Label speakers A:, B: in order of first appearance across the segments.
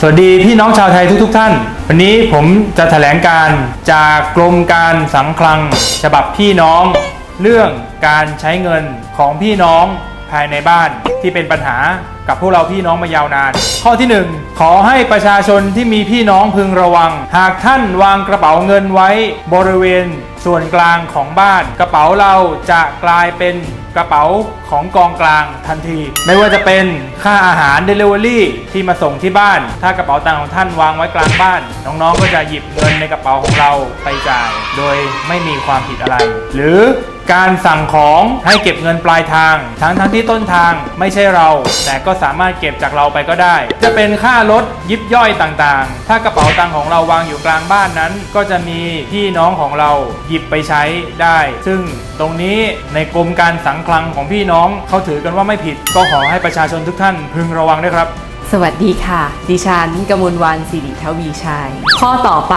A: สวัสดีพี่น้องชาวไทยทุกๆทท่าน วันนี้ผมจะแถลงการจากกรมการสังคลัง ฉบับพี่น้อง เรื่องการใช้เงินของพี่น้องภายในบ้านที่เป็นปัญหากับพวกเราพี่น้องมายาวนาน ข้อที่ 1 ขอให้ประชาชนที่มีพี่น้องพึงระวัง หากท่านวางกระเป๋าเงินไว้บริเวณ ส่วนกลางของบ้านกระเป๋าเราจะกลายเป็นกระเป๋าของกองกลางทันที ไม่ว่าจะเป็นค่าอาหาร Delivery ที่มาส่งที่บ้าน ถ้ากระเป๋าตังค์ของท่านวางไว้กลางบ้าน น้องๆ ก็จะหยิบเงินในกระเป๋าของเราไปจ่าย โดยไม่มีความผิดอะไร หรือ การสั่งของให้เก็บเงินปลายทาง ทั้งทั้งที่ต้นทางไม่ใช่เรา แต่ก็สามารถเก็บจากเราไปก็ได้ จะเป็นค่ารถยิบย่อยต่างๆ ถ้ากระเป๋าตังค์ของเราวางอยู่กลางบ้านนั้น ก็จะมีพี่น้องของเราหยิบไปใช้ได้ ซึ่งตรงนี้ในกรมการสังคลังของพี่น้องเขาถือกันว่าไม่ผิด ก็ขอให้ประชาชนทุกท่านพึงระวังด้วยครับ
B: สวัสดีค่ะ ดิฉันกมลวันสิริทวีชัย ข้อต่อไป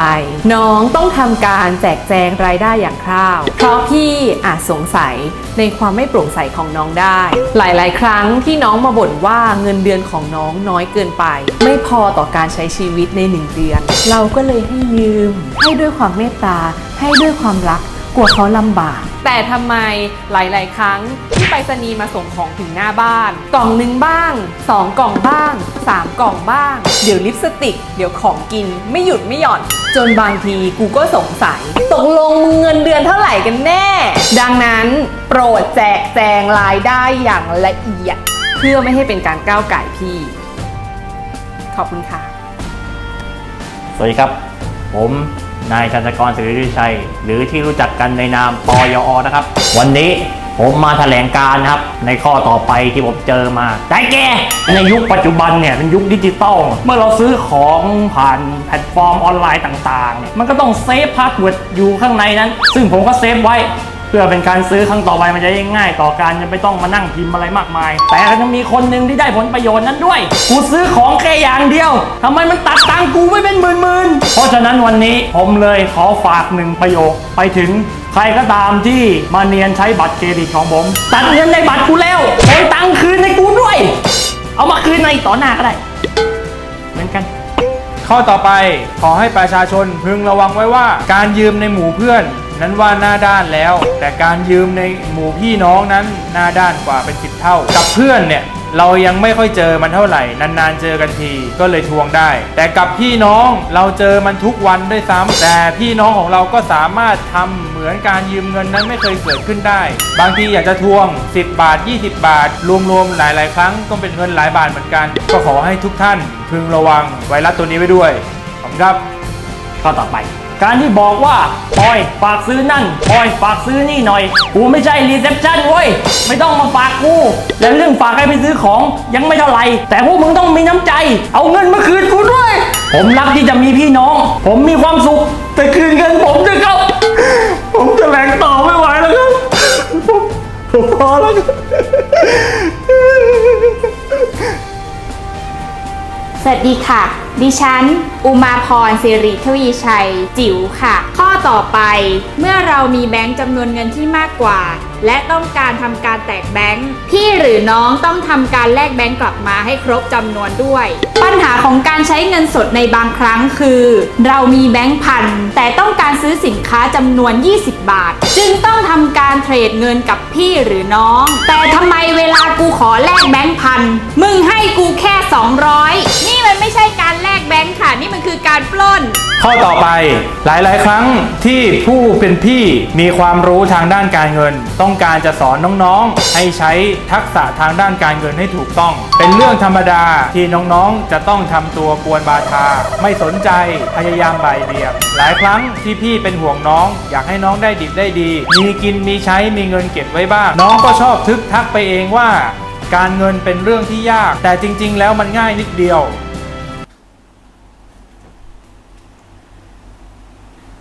B: น้องต้องทำการแจกแจงรายได้อย่างคร่าว เพราะพี่อาจสงสัยในความไม่โปร่งใสของน้องได้ หลายๆ ครั้งที่น้องมาบ่นว่าเงินเดือนของน้องน้อยเกินไป ไม่พอต่อการใช้ชีวิตในหนึ่งเดือน เราก็เลยให้ยืม ให้ด้วยความเมตตาให้ด้วยความรักกลัวเขาลำบาก แต่ทำไมหลาย ๆ ครั้งที่ไปรษณีย์มาส่งของถึงหน้าบ้าน กล่องหนึ่งบ้างสองกล่องบ้างสามกล่องบ้าง เดี๋ยวลิปสติก เดี๋ยวของกินไม่หยุดไม่หย่อน จนบางทีกูก็สงสัย ตกลงมึงเงินเดือนเท่าไหร่กันแน่ ดังนั้นโปรดแจกแจงรายได้อย่างละเอียด เพื่อไม่ให้เป็นการก้าวไก่พี่ ขอบคุณค่ะ
C: สวัสดีครับ ผม นายชันตกรศิริวิชัย หรือที่รู้จักกันในนามปยอนะครับ วันนี้ผมมาแถลงการนะครับ ในข้อต่อไปที่ผมเจอมา ได้แก่ในยุคปัจจุบันเนี่ยเป็นยุคดิจิตอลเมื่อเราซื้อของผ่านแพลตฟอร์มออนไลน์ต่างๆเนี่ยมันก็ต้องเซฟพาสเวิร์ดอยู่ข้างในนั้น ซึ่งผมก็เซฟไว้ เพื่อเป็นการซื้อครั้งต่อไปมันจะได้ง่ายต่อการจะไม่ต้องมานั่งพิมพ์อะไรมากมาย แต่ก็จะมีคนหนึ่งที่ได้ผลประโยชน์นั้นด้วย กูซื้อของแค่อย่างเดียวทำไมมันตัดตังกูไม่เป็นหมื่นๆเพราะฉะนั้นวันนี้ผมเลยขอฝากหนึ่งประโยคไปถึงใครก็ตามที่มาเนียนใช้บัตรเครดิตของผม ตัดเงินในบัตรกูแล้วโอนตังค์คืนให้กูด้วย เอามาคืนในต่อหน้าก็ได้ เหมือนกัน
A: ข้อต่อไปขอให้ประชาชนพึงระวังไว้ว่าการยืมในหมู่เพื่อน นั้นว่าหน้าด้านแล้ว แต่การยืมในหมู่พี่น้องนั้นหน้าด้านกว่าเป็นสิบเท่า กับเพื่อนเนี่ยเรายังไม่ค่อยเจอมันเท่าไหร่ นานๆเจอกันทีก็เลยทวงได้ แต่กับพี่น้องเราเจอมันทุกวันด้วยซ้ำแต่พี่น้องของเราก็สามารถทำเหมือนการยืมเงินนั้นไม่เคยเกิดขึ้นได้ บางทีอยากจะทวง 10 บาท 20 บาท รวมๆหลายๆ ครั้งก็เป็นเงินหลายบาทเหมือนกัน ก็ขอให้ทุกท่านพึงระวังไวรัสตัวนี้ไว้ด้วยขอบคุณครับ
C: ข้อต่อไป การที่บอกว่าปอยฝากซื้อนั่นปอยฝากซื้อนี่หน่อย กูไม่ใช่รีเซพชันเว้ย ไม่ต้องมาฝากกู และเรื่องฝากให้ไปซื้อของยังไม่เท่าไหร่ แต่พวกมึงต้องมีน้ำใจ เอาเงินมาคืนกูด้วย ผมรักที่จะมีพี่น้อง ผมมีความสุข แต่คืนเงินผมจะครับ ผมจะแหลงต่อไม่ไหวแล้วครับ ผมพอแล้วครับ
D: สวัสดีค่ะ ดิฉัน อุมาพรสิริทวีชัย จิ๋วค่ะ ข้อต่อไป เมื่อเรามีแบงค์จำนวนเงินที่มากกว่าและต้องการทำการแตกแบงค์พี่หรือน้องต้องทำการแลกแบงค์กลับมาให้ครบจำนวนด้วย ปัญหาของการใช้เงินสดในบางครั้งคือ เรามีแบงค์พันแต่ต้องการซื้อสินค้าจำนวน 20 บาท จึงต้องทำการเทรดเงินกับพี่หรือน้อง แต่ทำไมเวลากูขอแลกแบงค์พันมึงให้กูแค่ 200 นี่มันไม่ใช่การแลกแบงค์ค่ะ นี่มันคือการปล้น
A: ข้อต่อไปหลายๆ ครั้งที่ผู้เป็นพี่มีความรู้ทางด้านการเงินต้ององการจะสอนน้องๆ ให้ใช้ทักษะทางด้านการเงินให้ถูกต้อง เป็นเรื่องธรรมดาที่น้องๆ จะต้องทำตัวกวนบาทา ไม่สนใจพยายามบ่ายเบี่ยงหลายครั้งที่พี่เป็นห่วงน้อง อยากให้น้องได้ดิบได้ดี มีกินมีใช้มีเงินเก็บไว้บ้าง น้องก็ชอบทึกทักไปเองว่า การเงินเป็นเรื่องที่ยาก แต่จริง ๆ แล้วมันง่ายนิดเดียว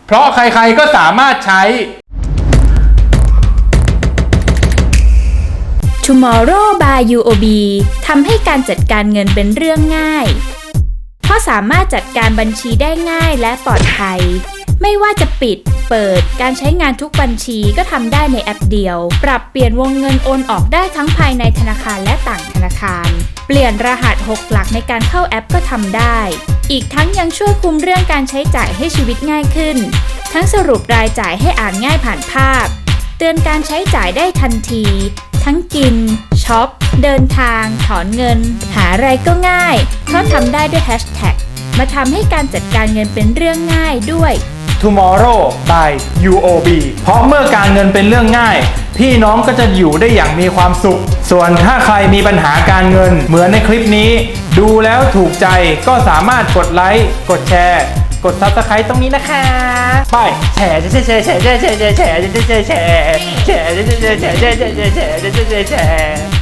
A: เพราะใครๆก็สามารถใช้
E: Tomorrow by UOB ทำให้การจัดการเงินเป็นเรื่องง่าย เพราะสามารถจัดการบัญชีได้ง่ายและปลอดภัย ไม่ว่าจะปิด เปิด การใช้งานทุกบัญชีก็ทำได้ในแอปเดียว ปรับเปลี่ยนวงเงินโอนออกได้ทั้งภายในธนาคารและต่างธนาคาร เปลี่ยนรหัส 6 หลักในการเข้าแอปก็ทำได้ อีกทั้งยังช่วยคุมเรื่องการใช้จ่ายให้ชีวิตง่ายขึ้น ทั้งสรุปรายจ่ายให้อ่านง่ายผ่านภาพ เตือนการใช้จ่ายได้ทันที ทั้งกิน ช็อป เดินทาง ถอนเงิน หาอะไรก็ง่าย เพราะทำได้ด้วยแฮชแท็กมาทำให้การจัดการเงินเป็นเรื่องง่ายด้วย
A: Tomorrow by UOB เพราะเมื่อการเงินเป็นเรื่องง่าย พี่น้องก็จะอยู่ได้อย่างมีความสุข ส่วนถ้าใครมีปัญหาการเงินเหมือนในคลิปนี้ ดูแล้วถูกใจก็สามารถกดไลค์ กดแชร์ กด Subscribe ตรงนี้นะคะ ไปแชร์แชร์แชร์แชร์แชร์แชร์แชร์แชร์แชร์แชร์แชร์แชร์แชร์แชร์แชร์แชร์